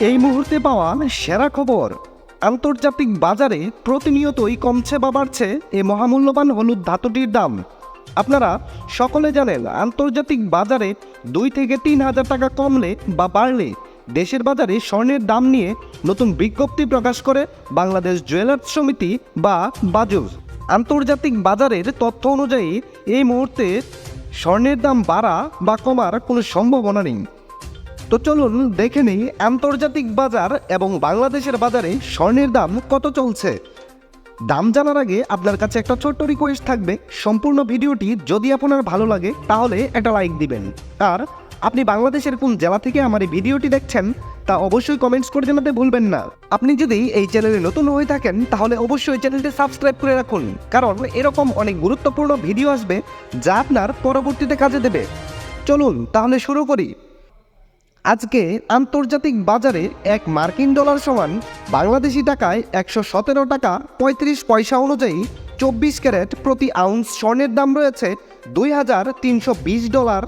এই মুহূর্তে পাওয়া সেরা খবর। আন্তর্জাতিক বাজারে প্রতিনিয়তই কমছে বা বাড়ছে এই মহামূল্যবান হলুদ ধাতুটির দাম। আপনারা সকলে জানেন, আন্তর্জাতিক বাজারে দুই থেকে তিন হাজার টাকা কমলে বা বাড়লে দেশের বাজারে স্বর্ণের দাম নিয়ে নতুন বিজ্ঞপ্তি প্রকাশ করে বাংলাদেশ জুয়েলার্স সমিতি বা বাজুস আন্তর্জাতিক বাজারের তথ্য অনুযায়ী এই মুহূর্তে স্বর্ণের দাম বাড়া বা কমার কোনো সম্ভাবনা নেই। তো চলুন দেখে নিই আন্তর্জাতিক বাজার এবং বাংলাদেশের বাজারে স্বর্ণের দাম কত চলছে। দাম জানার আগে আপনার কাছে একটা ছোট্ট রিকোয়েস্ট থাকবে। সম্পূর্ণ ভিডিওটি যদি আপনার ভালো লাগে, তাহলে একটা লাইক দিবেন। আর আপনি বাংলাদেশের কোন জেলা থেকে আমার এই ভিডিওটি দেখছেন, তা অবশ্যই কমেন্টস করে জানাতে ভুলবেন না। আপনি যদি এই চ্যানেলে নতুন হয়ে থাকেন, তাহলে অবশ্যই চ্যানেলটি সাবস্ক্রাইব করে রাখুন। কারণ এরকম অনেক গুরুত্বপূর্ণ ভিডিও আসবে, যা আপনার পরবর্তীতে কাজে দেবে। চলুন তাহলে শুরু করি। আজকে আন্তর্জাতিক বাজারে এক মার্কিন ডলার সমান বাংলাদেশি টাকায় একশো সতেরো টাকা পঁয়ত্রিশ পয়সা অনুযায়ী চব্বিশ ক্যারেট প্রতি আউন্স স্বর্ণের দাম রয়েছে দুই হাজার তিনশো বিশ ডলার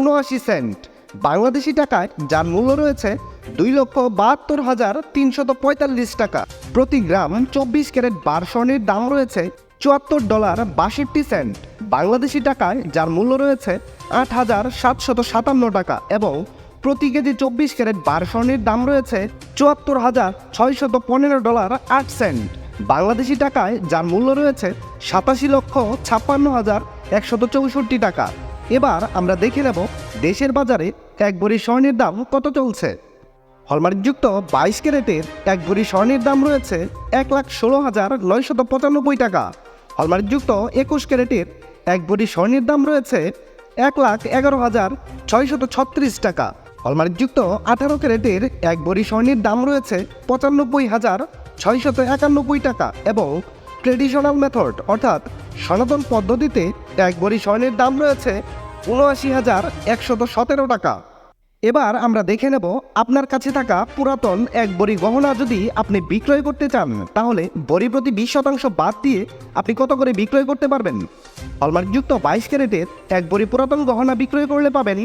উনআশি সেন্ট। বাংলাদেশি টাকায় যার মূল্য রয়েছে দুই লক্ষ বাহাত্তর হাজার তিনশত পঁয়তাল্লিশ টাকা। প্রতি গ্রাম চব্বিশ ক্যারেট বার স্বর্ণের দাম রয়েছে চুয়াত্তর ডলার বাষট্টি সেন্ট। বাংলাদেশি টাকায় যার মূল্য রয়েছে আট হাজার সাতশত সাতান্ন টাকা এবং প্রতি কেজি চব্বিশ ক্যারেট বার স্বর্ণের দাম রয়েছে চুয়াত্তর হাজার ছয়শত পনেরো ডলার আট সেন্ট। বাংলাদেশি টাকায় যার মূল্য রয়েছে সাতাশি লক্ষ ছাপ্পান্ন হাজার একশত চৌষট্টি টাকা। এবার আমরা দেখে নেব দেশের বাজারে এক ভরি স্বর্ণের দাম কত চলছে। হলমার্কযুক্ত বাইশ ক্যারেটের এক ভরি স্বর্ণের দাম রয়েছে এক লাখ ষোলো হাজার নয়শত পঁচানব্বই টাকা। হলমার্কযুক্ত একুশ ক্যারেটের এক ভরি স্বর্ণের দাম রয়েছে এক লাখ এগারো হাজার ছয়শত ছত্রিশ টাকা। হলমার্কযুক্ত আঠারো ক্যারেটের এক ভরি স্বর্ণের দাম রয়েছে পঁচানব্বই হাজার ছয়শত একানব্বই টাকা এবং ট্রেডিশনাল মেথড অর্থাৎ সনাতন পদ্ধতিতে এক ভরি স্বর্ণের দাম রয়েছে উনআশি হাজার একশত সতেরো টাকা। এবার আমরা দেখে নেব আপনার কাছে থাকা পুরাতন এক বড়ি গহনা যদি আপনি বিক্রয় করতে চান, তাহলে বড়ি প্রতি বিশ শতাংশ বাদ দিয়ে আপনি কত করে বিক্রয় করতে পারবেন? হলমার্কযুক্ত বাইশ ক্যারেটের এক বড়ি পুরাতন গহনা বিক্রয় করলে পাবেন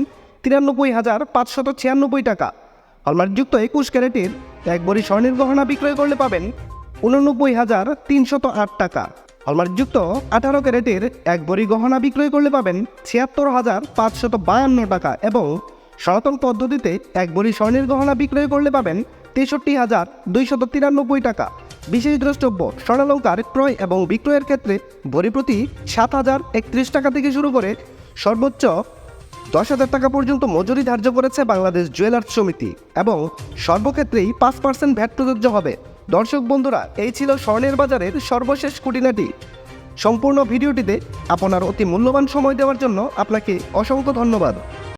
তিরানব্বই হাজার পাঁচশত ছিয়ানব্বই টাকা। হলমার্কযুক্ত একুশ ক্যারেটের এক বড়ি স্বর্ণের গহনা বিক্রয় করলে পাবেন উননব্বই হাজার তিনশত আট টাকা। হলমার্কযুক্ত আঠারো ক্যারেটের এক বড়ি গহনা বিক্রয় করলে পাবেন ছিয়াত্তর হাজার পাঁচশত বায়ান্ন টাকা এবং সনাতন পদ্ধতিতে এক বড়ি স্বর্ণের গহনা বিক্রয় করলে পাবেন তেষট্টি হাজার দুইশত তিরানব্বই টাকা। বিশেষ দ্রষ্টব্য, স্বর্ণালঙ্কার ক্রয় এবং বিক্রয়ের ক্ষেত্রে ভরি প্রতি সাত হাজার একত্রিশ টাকা থেকে শুরু করে সর্বোচ্চ দশ হাজার টাকা পর্যন্ত মজুরি ধার্য করেছে বাংলাদেশ জুয়েলার্স সমিতি এবং সর্বক্ষেত্রেই পাঁচ পার্সেন্ট ভ্যাট প্রযোজ্য হবে। দর্শক বন্ধুরা, এই ছিল স্বর্ণের বাজারের সর্বশেষ খুঁটিনাটি। সম্পূর্ণ ভিডিওটিতে আপনার অতি মূল্যবান সময় দেওয়ার জন্য আপনাকে অসংখ্য ধন্যবাদ।